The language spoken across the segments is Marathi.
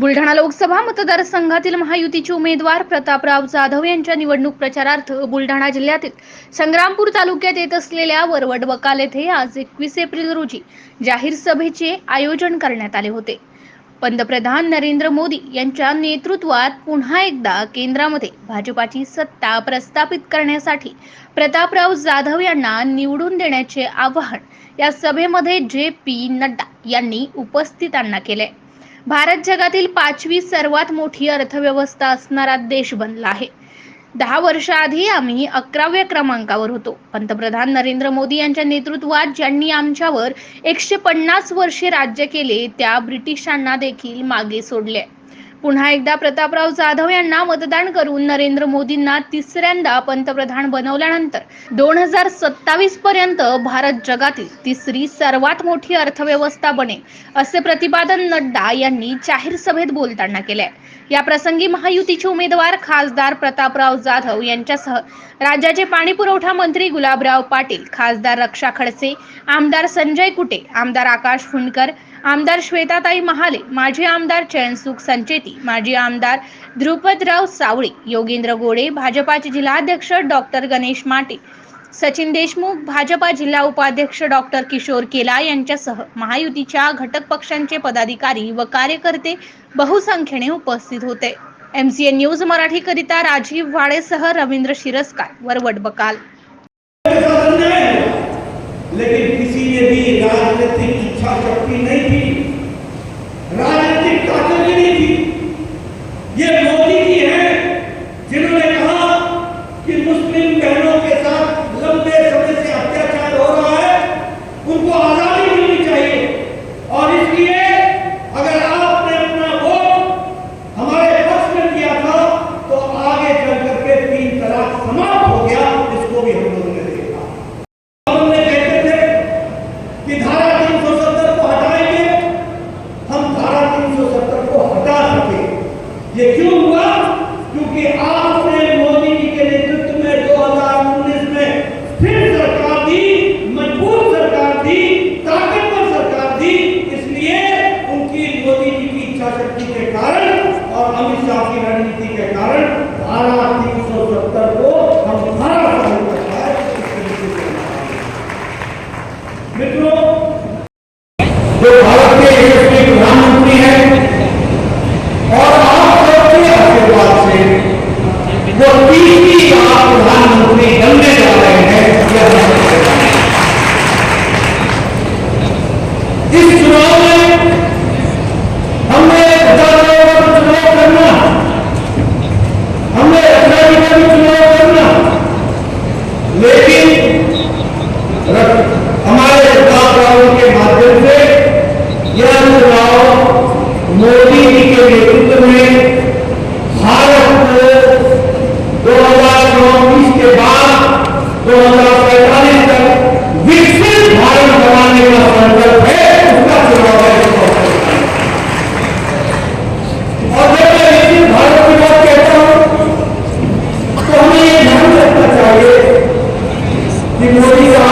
बुलढाणा लोकसभा मतदारसंघातील महायुतीचे उमेदवार प्रतापराव जाधव यांच्या निवडणूक प्रचारार्थ बुलढाणा जिल्ह्यातील संग्रामपूर तालुक्यात येत असलेल्या वरवड बकाल येथे आज एकवीस एप्रिल रोजी जाहीर सभेचे आयोजन करण्यात आले होते पंतप्रधान नरेंद्र मोदी यांच्या नेतृत्वात पुन्हा एकदा केंद्रामध्ये भाजपाची सत्ता प्रस्थापित करण्यासाठी प्रतापराव जाधव यांना निवडून देण्याचे आवाहन या सभेमध्ये जे पी नड्डा यांनी उपस्थितांना केले भारत जगातील पाचवी सर्वात मोठी अर्थव्यवस्था असणारा देश बनला आहे दहा वर्षाआधी आम्ही अकराव्या क्रमांकावर होतो पंतप्रधान नरेंद्र मोदी यांच्या नेतृत्वात ज्यांनी आमच्यावर एकशे पन्नास वर्षे राज्य केले त्या ब्रिटिशांना देखील मागे सोडले पुन्हा एकदा प्रतापराव जाधव यांना मतदान करून नरेंद्र मोदींना तिसऱ्यांदा पंतप्रधान बनवल्यानंतर दोन हजार सत्तावीस पर्यंत भारत जगातील तिसरी सर्वात मोठी अर्थव्यवस्था बने असे प्रतिपादन नड्डा यांनी जाहीर सभेत बोलताना केले या प्रसंगी महायुतीचे उमेदवार खासदार प्रतापराव जाधव यांच्यासह राज्याचे पाणीपुरवठा मंत्री गुलाबराव पाटील खासदार रक्षा खडसे आमदार संजय कुटे आमदार आकाश फुंडकर आमदार श्वेताताई महाले माजी आमदार चैनसुख संचेती माजी आमदार ध्रुपदराव सावळे योगेंद्र गोडे भाजपाचे जिल्हाध्यक्ष डॉक्टर गणेश माटे सचिन देशमुख भाजपा जिल्हा उपाध्यक्ष डॉक्टर किशोर केला यांच्यासह महायुतीच्या घटक पक्षांचे पदाधिकारी व कार्यकर्ते बहुसंख्येने उपस्थित होते एमसीएन न्यूज करिता राजीव वाडेसह रवींद्र शिरस्कार वरवट बकाल मनोहर राव मोदी जी के नेतृत्व में भारत को दो हजार चौबीस के बाद दो हजार पैंतालीस तक विकसित भारत बनाने का संकल्प है उसका चुनाव है और जब मैं विकसित भारत की बात कहता हूं तो हमें ये ध्यान रखना चाहिए कि मोदी साहब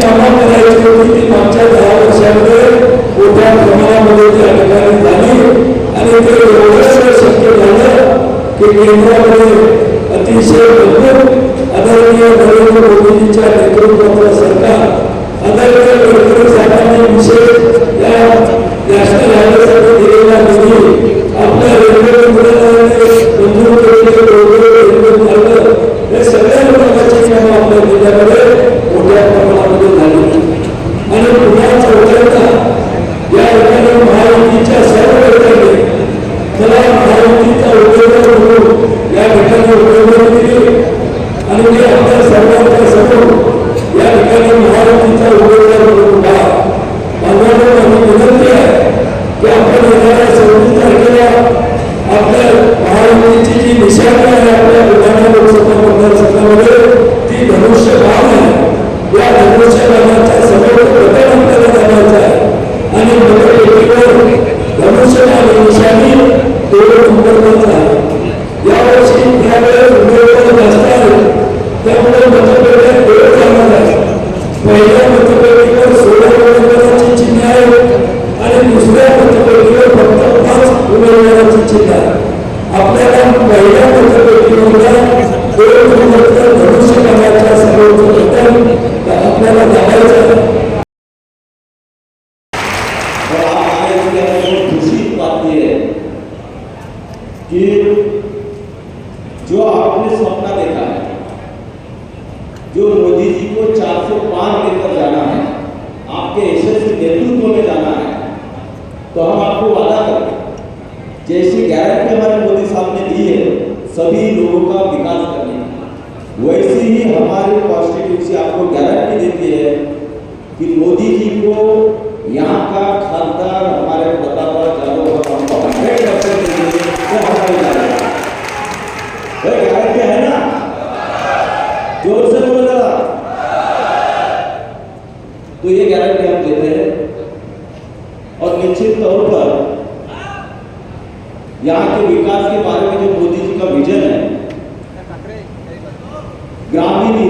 कामं करायची होती ती मागच्या दहा वर्षामध्ये मोठ्या प्रमाणामध्ये त्या ठिकाणी झाली आणि ते एवढं शक्य झालं की केंद्रामध्ये अतिशय मजबूत आदरणीय नरेंद्र मोदीजीच्या नेतृत्वातलं सरकार आदरणीय गडकरी साहेबांनी विशेष या नॅशनल हायवेसाठी दिलेला निधी जो आपने सपना देखा है जो मोदी जी को चार सौ पार लेकर जाना है आपके ऐसे नेतृत्व में जाना है तो हम आपको वादा करते जैसी गारंटी हमारे मोदी साहब ने दी है सभी लोगों का विकास करने की वैसे ही हमारे कॉन्स्टिट्यूंसी आपको गारंटी देती है कि मोदी जी को यहाँ का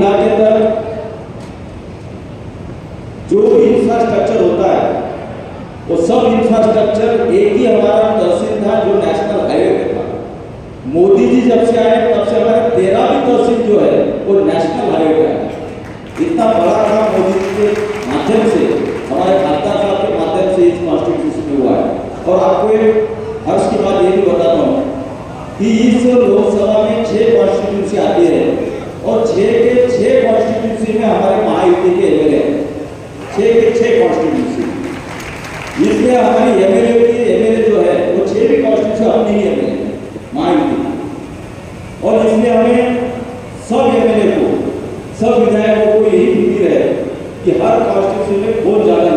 गुना के अंदर जो भी इंफ्रास्ट्रक्चर होता है वो सब इंफ्रास्ट्रक्चर एक ही हमारा तहसील था जो नेशनल हाईवे था मोदी जी जब से आए तब से हमारे तेरह भी तहसील जो है वो नेशनल हाईवे है इतना बड़ा काम मोदी जी के माध्यम से हमारे खासदार साहब के माध्यम से इस कॉन्स्टिट्यूशन में हुआ है और आपको हर्ष की बात ये भी बताता हूँ कि इस लोकसभा में छह कॉन्स्टिट्यूंसी आती है और छह के छह कॉन्स्टिट्यूंसी में हमारे महायुति के एमएलए छह के छह कॉन्स्टिट्यूंसी इसमें हमारी एमएलए की एमएलए जो है वो छह भी कॉन्स्टिट्यूंसी हम नहीं एमएलए महायुति और इसमें हमें सब एमएलए को सब विधायकों को यही फिक्र है कि हर कॉन्स्टिट्यूंसी में बहुत ज्यादा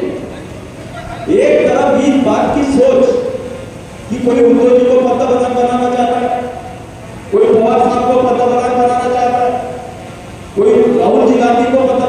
इस बात की सोच कि कोई उनको को पता बदन बनाना चाहता है कोई पवार साहब को पता बदन बनाना चाहता है कोई राहुल जी गांधी को पता